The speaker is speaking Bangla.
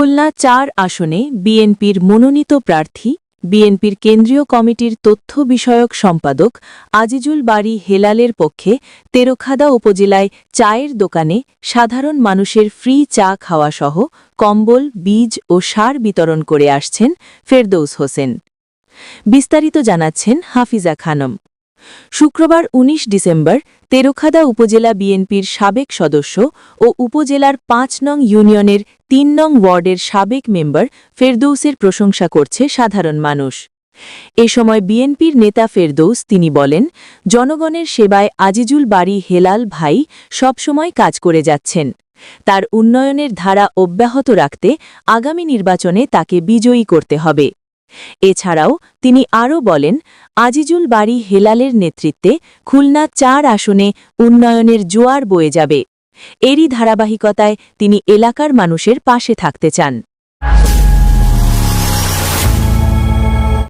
খুলনা চার আসনে বিএনপির মনোনীত প্রার্থী, বিএনপির কেন্দ্রীয় কমিটির তথ্য বিষয়ক সম্পাদক আজিজুল বাড়ি হেলালের পক্ষে তেরোখাদা উপজেলায় চায়ের দোকানে সাধারণ মানুষের ফ্রি চা খাওয়াসহ কম্বল, বীজ ও সার বিতরণ করে আসছেন ফেরদৌস হোসেন। বিস্তারিত জানাচ্ছেন হাফিজা খানম। শুক্রবার ১৯ ডিসেম্বর তেরোখাদা উপজেলা বিএনপির সাবেক সদস্য ও উপজেলার পাঁচ নং ইউনিয়নের তিন নং ওয়ার্ডের সাবেক মেম্বার ফেরদৌসের প্রশংসা করছে সাধারণ মানুষ। এ সময় বিএনপির নেতা ফেরদৌস তিনি বলেন, জনগণের সেবায় আজিজুল বাড়ি হেলাল ভাই সবসময় কাজ করে যাচ্ছেন। তার উন্নয়নের ধারা অব্যাহত রাখতে আগামী নির্বাচনে তাকে বিজয়ী করতে হবে। এছাড়াও তিনি আরও বলেন, আজিজুল বাড়ি হেলালের নেতৃত্বে খুলনা চার আসনে উন্নয়নের জোয়ার বয়ে যাবে। এরই ধারাবাহিকতায় তিনি এলাকার মানুষের পাশে থাকতে চান।